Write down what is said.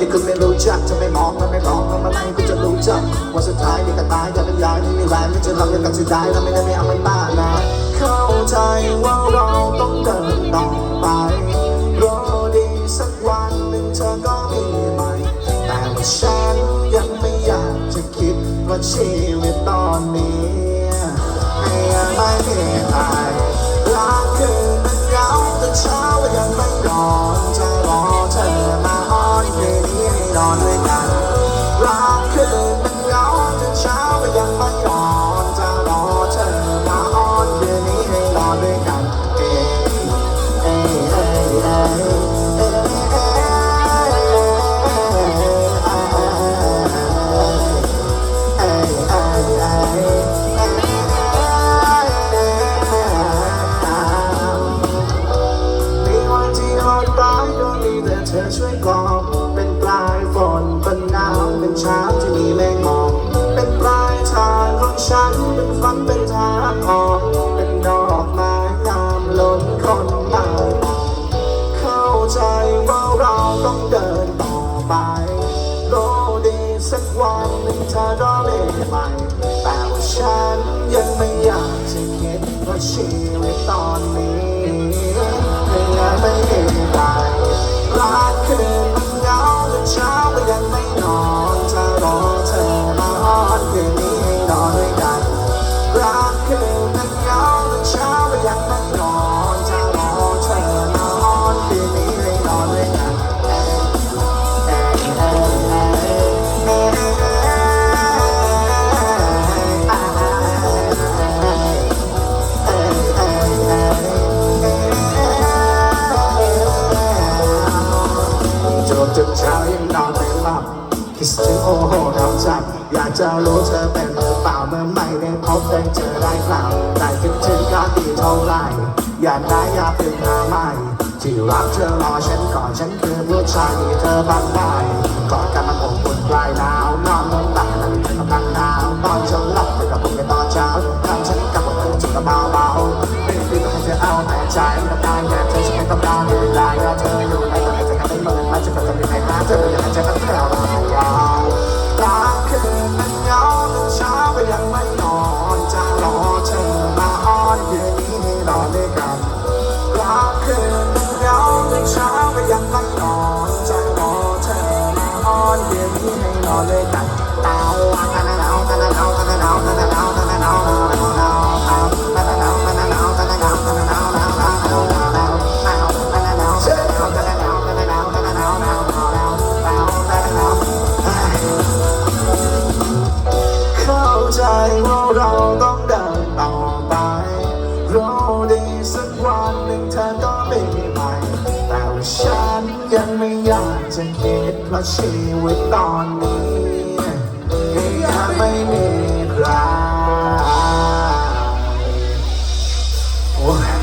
ที่คุณไม่รู้จักจะไม่มองไม่มองม่นมาไล่ก็จะรู้จักว่าสุดท้ายมีกระตายจะเป็นยายไม่มีแรงไม่จะรัอยังกับสุดท้ายแล้วไม่ได้ไม่เอาไม่นต้านะเข้าใจว่าเราต้องเดินต่อไปรอดีสักวันหนึ่งเธอก็มีใหม่ แต่ว่าฉันยังไม่อยากจะคิดว่าชีวิตตอนนี้ ให้ยัไม่เพียไอรักคือ รอคืนมันเงาจนเช้ายังไม่นอนจะรอเธอมาอ้อนคืนนี้ให้นอด้วยกันเอ๊ะเอ๊ะเอ๊ะเอ๊ะช่วยกอบ น้ที่มีแมงมองเป็นปลายทางของฉัน เป็นฝันเป็นทางออก เป็นดอกไม้งามล้นคนมาเข้าใจว่าเราต้องเดินต่อไปรู้ดีสักวันหนึ่งเธอรอดใหม่แต่ว่าฉันยังไม่อยากจะคิดว่าชีวิตตอนนี้ยังไม่ได้ คิดถึงโอ้โหเราจัอยากจะรู้เธอเป็นหรือเปล่าเมื่อไม่ได้พบได้เจอได้กล่าแต่คิดถึงก็ดีเท่าไรอย่าได้อย่าตื่นมาใหม่ที่รักเธอรอฉันก่อนฉันคือผู้ชายที่เธอบังได้กอดกันมันอบอุ่นปลายหนาวนอนบนตักนั่งกินกับนั่งหนาวตอนฉันหลับเธอกับผมในตอนเช้าทำฉันกับผมคือจุกเบาเบาไม่ได้ก็ให้เธอเอาแต่ใจ ใจว่าเราต้องดินต่อไปรู้ดีสักวันหนึ่งเธอก็มีใหม่แน อยากจะคิดเพราะชีวิตตอนนี้ถ้าไม่มี